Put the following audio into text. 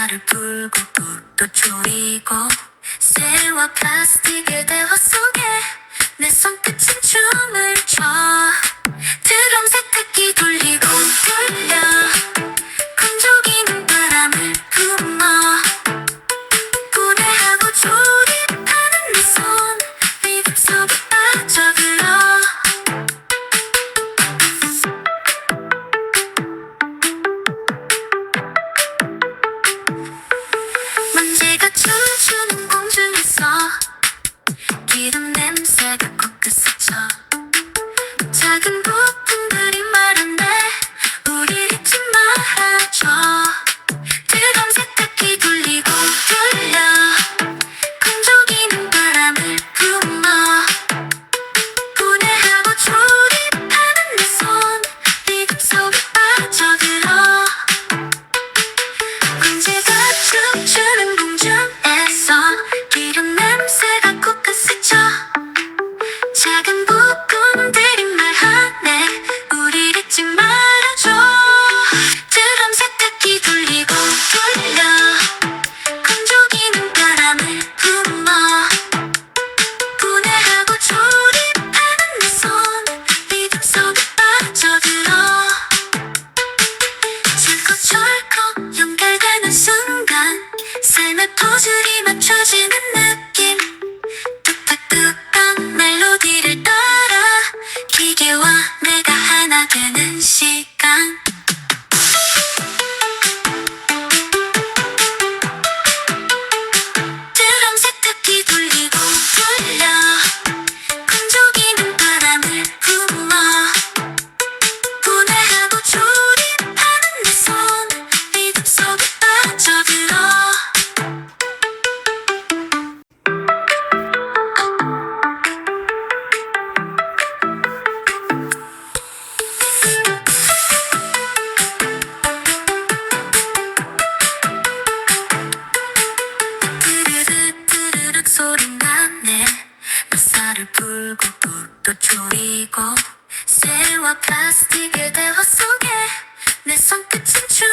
나를 불고 불도 줄이고 새와 플라스틱에 냄새가 코끝 스쳐 작은 부품들이 말한대 우릴 잊지 말아줘. 뜨거운 세탁기 돌리고 돌려. 건조기는 바람을 품어. 분해하고 조립하는 내 손. 리듬 속에 빠져 들어. 문제가 춤추 철컥철컥 연결되는 순간 삶의 퍼즐이 맞춰지는 느낌. 뚝딱뚝딱 멜로디를 따라 기계와 내가 하나 되는 시간 졸이고 새와 플라스틱의 대화 속에 내 손끝은 춰